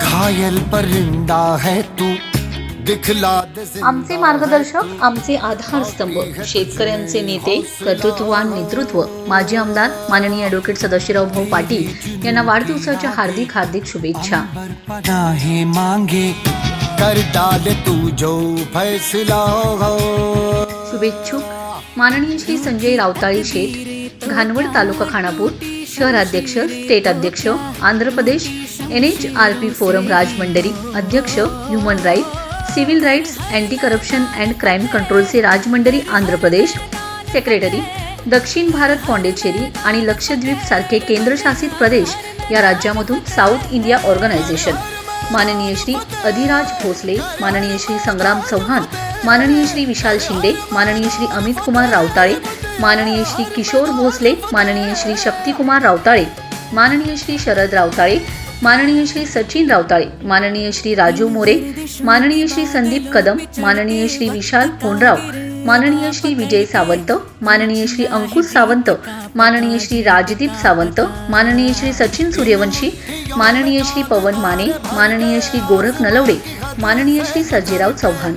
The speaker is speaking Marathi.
घायल परिंदा है तू दिखला आमचे मार्गदर्शक आमचे आधारस्तंभ शेतकऱ्यांचे नेते कर्तृत्ववान नेतृत्व माजी आमदार माननीय ॲडव्होकेट सदाशिवराव भाऊ पाटील यांना वाढदिवसाच्या हार्दिक हार्दिक शुभेच्छा. मांगे कर डाल तू जो फैसला हो। शुभेच्छुक माननीय श्री संजय रावताळी शेठ घानवड तालुका खानापूर शहराध्यक्ष स्टेट अध्यक्ष Andhra Pradesh N H R P forum Rajahmundry अध्यक्ष human right civil rights anti corruption and crime कंट्रोलचे Rajahmundry Andhra Pradesh. Secretary दक्षिण भारत पॉंडेचेरी आणि लक्षद्वीप सारखे केंद्रशासित प्रदेश या राज्यामधून साऊथ इंडिया ऑर्गनायझेशन. माननीय श्री अधिराज भोसले माननीय श्री संग्राम चव्हाण माननीय श्री विशाल शिंदे माननीय श्री अमित कुमार रावताळे माननीय श्री किशोर भोसले माननीय श्री शक्तिकुमार रावताळे माननीय श्री शरद रावताळे माननीय श्री सचिन रावताळे माननीय श्री राजू मोरे माननीय श्री संदीप कदम माननीय श्री विशाल कोंडराव माननीय श्री विजय सावंत माननीय श्री अंकुश सावंत माननीय श्री राजदीप सावंत माननीय श्री सचिन सूर्यवंशी माननीय श्री पवन माने माननीय श्री गोरख नलवडे माननीय श्री सर्जेराव चव्हाण